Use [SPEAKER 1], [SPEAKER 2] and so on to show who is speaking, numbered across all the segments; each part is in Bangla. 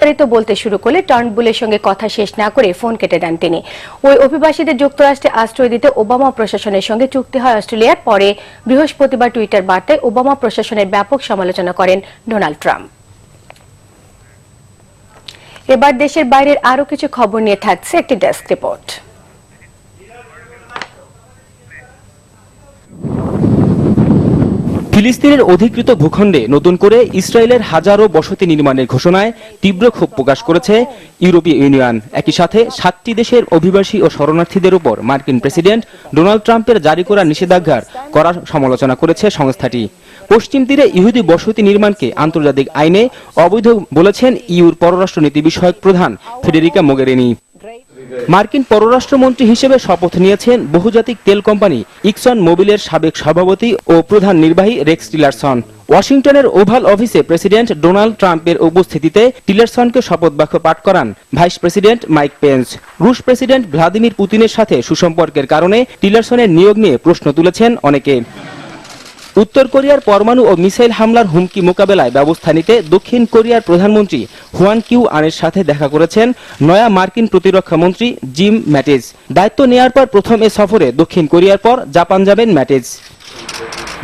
[SPEAKER 1] বিস্তারিত বলতে শুরু করলে টার্নবুলের সঙ্গে কথা শেষ না করে ফোন কেটে দেন তিনি। ওই অভিবাসীদের যুক্তরাষ্ট্রে আশ্রয় দিতে ওবামা প্রশাসনের সঙ্গে চুক্তি হয় অস্ট্রেলিয়ার পরে বৃহস্পতিবার টুইটার বার্তায় ওবামা প্রশাসনের ব্যাপক সমালোচনা করেন ডোনাল্ড ট্রাম্প। এবার দেশের বাইরের আরও কিছু খবর নিয়ে থাকছে একটি ডেস্ক রিপোর্ট।
[SPEAKER 2] ফিলিস্তিনের অধিকৃত ভূখণ্ডে নতুন করে ইসরায়েলের হাজারো বসতি নির্মাণের ঘোষণায় তীব্র ক্ষোভ প্রকাশ করেছে ইউরোপীয় ইউনিয়ন। একই সাথে সাতটি দেশের অভিবাসী ও শরণার্থীদের উপর মার্কিন প্রেসিডেন্ট ডোনাল্ড ট্রাম্পের জারি করা নিষেধাজ্ঞার করার সমালোচনা করেছে সংস্থাটি। পশ্চিম তীরে ইহুদি বসতি নির্মাণকে আন্তর্জাতিক আইনে অবৈধ বলেছেন ইউর পররাষ্ট্রনীতি বিষয়ক প্রধান ফেডেরিকা মোগেরিনি। মার্কিন পররাষ্ট্রমন্ত্রী হিসেবে শপথ নিয়েছেন বহুজাতিক তেল কোম্পানি ইকসন মোবিলের সাবেক সভাপতি ও প্রধান নির্বাহী রেক্স টিলারসন। ওয়াশিংটনের ওভাল অফিসে প্রেসিডেন্ট ডোনাল্ড ট্রাম্পের উপস্থিতিতে টিলারসনকে শপথ বাক্য পাঠ করান ভাইস প্রেসিডেন্ট মাইক পেন্স। রুশ প্রেসিডেন্ট ভ্লাদিমির পুতিনের সাথে সুসম্পর্কের কারণে টিলারসনের নিয়োগ নিয়ে প্রশ্ন তুলেছেন অনেকে। উত্তর কোরিয়ার পরমাণু ও মিসাইল হামলার হুমকি মোকাবেলায় ব্যবস্থা নিতে দক্ষিণ কোরিয়ার প্রধানমন্ত্রী হুয়ান কিউ আনের সাথে দেখা করেছেন নয়া মার্কিন প্রতিরক্ষা মন্ত্রী জিম ম্যাটিজ। দায়িত্ব নেয়ার পর প্রথম এ সফরে দক্ষিণ কোরিয়ার পর জাপান যাবেন ম্যাটিজ।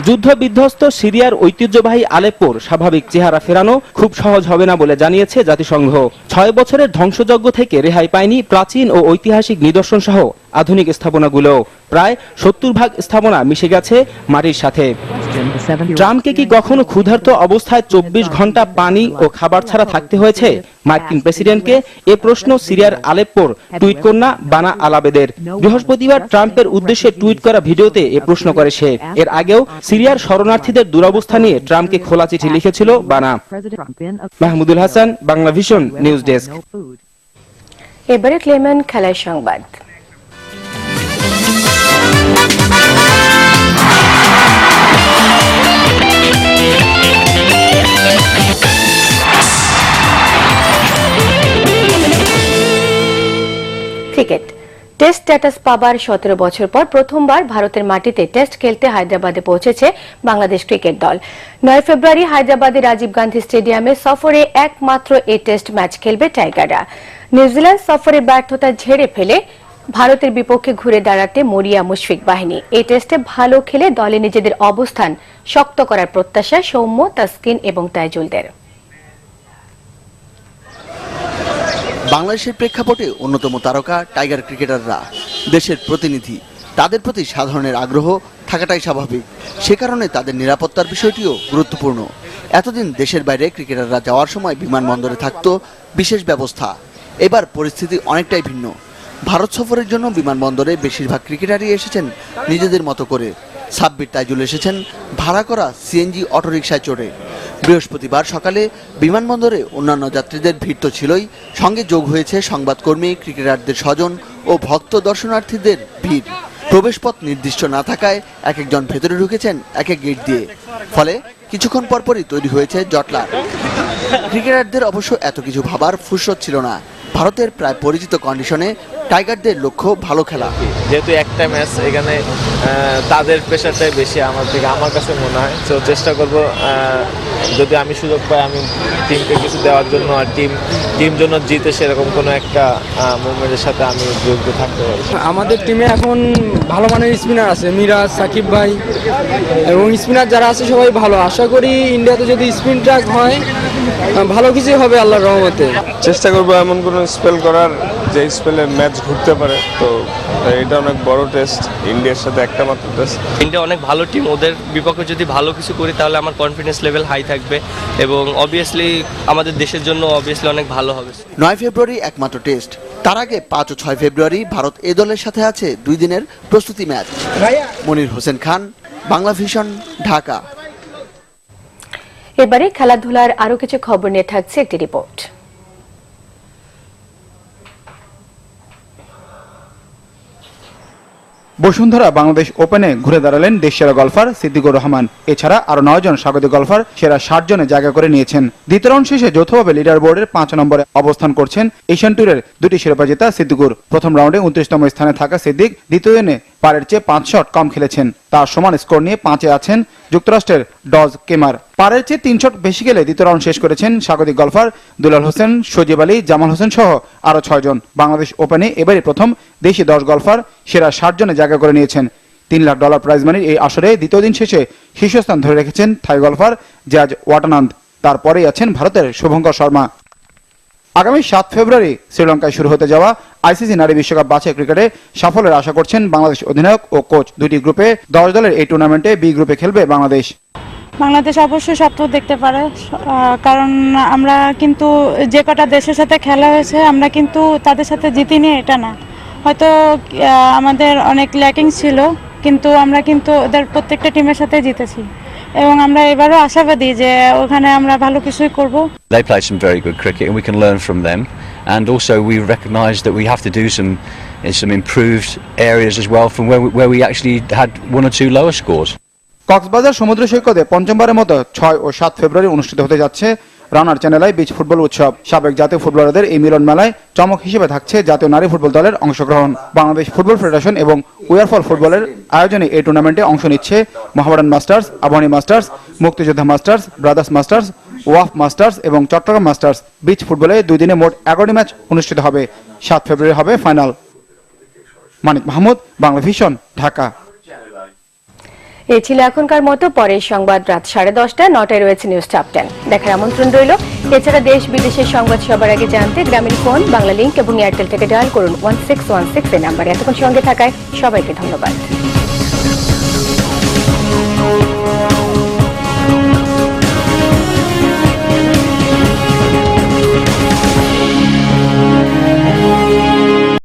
[SPEAKER 2] যুদ্ধ বিধ্বস্ত সিরিয়ার ঐতিহ্যবাহী আলেপ্পোর স্বাভাবিক চেহারা ফেরানো খুব সহজ হবে না বলে জানিয়েছে জাতিসংঘ। ছয় বছরের ধ্বংসযজ্ঞ থেকে রেহাই পায়নি প্রাচীন ও ঐতিহাসিক নিদর্শন সহ আধুনিক স্থাপনাগুলো। প্রায় সত্তর ভাগ স্থাপনা মিশে গেছে মাটির সাথে। ট্রাম্পকে কি কখনো ক্ষুধার্ত অবস্থায় চব্বিশ ঘণ্টা পানি ও খাবার ছাড়া থাকতে হয়েছে? মার্কিন প্রেসিডেন্টকে এ প্রশ্ন সিরিয়ার আলেপ্পোর টুইট কন্যা বানা আলাবেদের। বৃহস্পতিবার ট্রাম্পের উদ্দেশ্যে টুইট করা ভিডিওতে এ প্রশ্ন করে সে। এর আগেও সিরিয়ার শরণার্থীদের দুরবস্থা নিয়ে ট্রাম্পকে খোলা চিঠি লিখেছিল Bana. Mahmudul Hasan, Bangla Vision, news desk.
[SPEAKER 1] এবারে ক্লেমেন খেলার সংবাদ। টেস্ট স্ট্যাটাস পাবার সতেরো বছর পর প্রথমবার ভারতের মাটিতে টেস্ট খেলতে হায়দ্রাবাদে পৌঁছেছে বাংলাদেশ ক্রিকেট দল। নয় ফেব্রুয়ারি হায়দ্রাবাদে রাজীব গান্ধী স্টেডিয়ামে সফরে একমাত্র এই টেস্ট ম্যাচ খেলবে টাইগাররা। নিউজিল্যান্ড সফরে ব্যর্থতা ঝেড়ে ফেলে ভারতের বিপক্ষে ঘুরে দাঁড়াতে মরিয়া মুশফিক বাহিনী। এই টেস্টে ভালো খেলে দলে নিজেদের অবস্থান শক্ত করার প্রত্যাশা সৌম্য, তাসকিন এবং তাইজুলদের।
[SPEAKER 3] বাংলাদেশের প্রেক্ষাপটে অন্যতম তারকা টাইগার ক্রিকেটাররা দেশের প্রতিনিধি। তাদের প্রতি সাধারণের আগ্রহ থাকাটাই স্বাভাবিক। সে কারণে তাদের নিরাপত্তার বিষয়টিও গুরুত্বপূর্ণ। এতদিন দেশের বাইরে ক্রিকেটাররা যাওয়ার সময় বিমানবন্দরে থাকত বিশেষ ব্যবস্থা। এবার পরিস্থিতি অনেকটাই ভিন্ন। ভারত সফরের জন্য বিমানবন্দরে বেশিরভাগ ক্রিকেটারই এসেছেন নিজেদের মতো করে। সাব্বির তাইজুল এসেছেন ভাড়া করা সিএনজি অটোরিকশায় চড়ে। বৃহস্পতিবার সকালে বিমানবন্দরে অন্যান্য যাত্রীদের ভিড় তো ছিলই। সঙ্গে যোগ হয়েছে সংবাদকর্মী, ক্রিকেটারদের স্বজন ও ভক্ত দর্শনার্থীদের ভিড়। প্রবেশপথ নির্দিষ্ট না থাকায় এক একজন ভেতরে ঢুকেছেন এক এক গেট দিয়ে। ফলে কিছুক্ষণ পরপরই তৈরি হয়েছে জটলা। ক্রিকেটারদের অবশ্য এত কিছু ভাবার ফুরসত ছিল না। ভারতের প্রায় পরিচিত কন্ডিশনে টাইগারদের লক্ষ্য ভালো খেলা।
[SPEAKER 4] যেহেতু একটা ম্যাচ এখানে তাদের প্রেশারটাই বেশি আমার থেকে আমার কাছে মনে হয় তো চেষ্টা করব যদি আমি সুযোগ পাই আমি টিমকে কিছু দেওয়ার জন্য আর টিম টিম জন্য জিতে সেরকম কোনো একটা মুভমেন্টের সাথে আমি যুক্ত থাকতে পারি।
[SPEAKER 5] আমাদের টিমে এখন ভালো মানের স্পিনার আছে মিরাজ সাকিব ভাই এবং স্পিনার যারা আছে সবাই ভালো। আশা করি ইন্ডিয়াতে যদি স্পিন ট্র্যাক হয় ভালো কিছুই হবে আল্লাহর রহমতে।
[SPEAKER 6] চেষ্টা করব এমন কোনো স্পেল করার যে স্পেলে ম্যাচ ঘুরতে পারে। তো এটা অনেক বড় টেস্ট ইন্ডিয়ার সাথে একটা মাত্র টেস্ট।
[SPEAKER 7] ইন্ডিয়া অনেক ভালো টিম ওদের বিপক্ষে যদি ভালো কিছু করি তাহলে আমার কনফিডেন্স লেভেল হাই থাকবে। এবং অবভিয়াসলি আমাদের দেশের জন্য অবভিয়াসলি অনেক ভালো হবে।
[SPEAKER 3] নয় ফেব্রুয়ারি একমাত্র টেস্ট। তার আগে পাঁচ ও ছয় ফেব্রুয়ারি ভারত এ দলের সাথে আছে দুই দিনের প্রস্তুতি ম্যাচ। মনির হোসেন খান বাংলা ভিশন ঢাকা।
[SPEAKER 1] এবারে খেলাধুলার আরও কিছু খবর নিয়ে থাকছে একটি রিপোর্ট।
[SPEAKER 8] বসুন্ধরা বাংলাদেশ ওপেনে ঘুরে দাঁড়ালেন দেশসেরা গলফার সিদ্দিকুর রহমান। এছাড়া আরও নয় জন স্বাগতিক গলফার সেরা ষাট জনে জায়গা করে নিয়েছেন। দ্বিতীয় রাউন্ড শেষে যৌথভাবে লিডার বোর্ডের পাঁচ নম্বরে অবস্থান করছেন এশিয়ান ট্যুরের দুটি শিরোপা জেতা সিদ্দিকুর। প্রথম রাউন্ডে উনত্রিশতম স্থানে থাকা সিদ্দিক, দ্বিতীয় দিনে পারের চেয়ে পাঁচ শট কম খেলেছেন। তার সমান স্কোর নিয়ে পাঁচে আছেন যুক্তরাষ্ট্রের ডজ কেমার। পারের চেয়ে তিন শট বেশি খেলে দ্বিতীয় রাউন্ড শেষ করেছেন স্বাগতিক গলফার দুলাল হোসেন, সজিব আলী, জামাল হোসেন সহ আরও ছয়জন বাংলাদেশ ওপেনে এবারই প্রথম দেশি দশ গলফার সেরা ষাট জনে জায়গা করে নিয়েছেন। তিন লাখ ডলার প্রাইজ মানির এই আসরে দ্বিতীয় দিন শেষে শীর্ষস্থান ধরে রেখেছেন থাই গলফার জাজ ওয়াটানন্দ। তারপরেই আছেন ভারতের শুভঙ্কর শর্মা। আগামী সাত ফেব্রুয়ারি শ্রীলঙ্কায় শুরু হতে যাওয়া আইসিসি নারী বিশ্বকাপ বাছাই ক্রিকেটে সাফল্যের আশা করছেন বাংলাদেশ অধিনায়ক ও কোচ দুটি গ্রুপে। দশ দলের এই টুর্নামেন্টে বি গ্রুপে খেলবে বাংলাদেশ।
[SPEAKER 9] বাংলাদেশ অবশ্যই স্বপ্ন দেখতে পারে। কারণ আমরা কিন্তু যে কটা দেশের সাথে খেলা হয়েছে, আমরা কিন্তু তাদের সাথে জিতিনি এটা না। হয়তো আমাদের অনেক ল্যাকিং ছিল, কিন্তু আমরা কিন্তু ওদের প্রত্যেকটা টিমের সাথে জিতেছি। এবং আমরা এবারও আশাবাদী যে ওখানে আমরা ভালো কিছুই করব
[SPEAKER 10] They play some very good cricket and we can learn from them. And also we recognize that we have to do some in some improved areas as well from where we, where we actually had one or two lower scores.
[SPEAKER 8] Cox's Bazar সমুদ্র সৈকতে পঞ্চমবারের মতো ছয় ও সাত ফেব্রুয়ারি অনুষ্ঠিত হতে যাচ্ছে রানার চ্যানেলায় বিচ ফুটবল উৎসব। সাবেক জাতীয় ফুটবলারদের এই মিলন মেলায় চমক হিসেবে থাকছে জাতীয় নারী ফুটবল দলের অংশগ্রহণ। বাংলাদেশ ফুটবল ফেডারেশন এবং উয়ারফল ফুটবলের আয়োজনে এই টুর্নামেন্টে অংশ নিচ্ছে Mohammedan Masters, Abahani Masters, Muktijoddha Masters, Brothers Masters, ওয়াফ masters এবং চট্টগ্রাম মাস্টার্স। বিচ ফুটবলে দুই দিনে মোট এগারোটি ম্যাচ অনুষ্ঠিত হবে। সাত ফেব্রুয়ারি হবে ফাইনাল। মানিক মাহমুদ বাংলা ভিশন ঢাকা।
[SPEAKER 1] এই ছিল এখনকার মতো, পরের সংবাদ রাত সাড়ে দশটা, নটায় রয়েছে নিউজ টপ টেন দেখার আমন্ত্রণ রইল। এছাড়া দেশ বিদেশের সংবাদ সবার আগে জানতে গ্রামীণ ফোন, বাংলা লিঙ্ক এবং এয়ারটেল থেকে ডায়াল করুন ওয়ান সিক্স ওয়ান সিক্স এই নাম্বারে। এতক্ষণ সঙ্গে থাকায় সবাইকে ধন্যবাদ।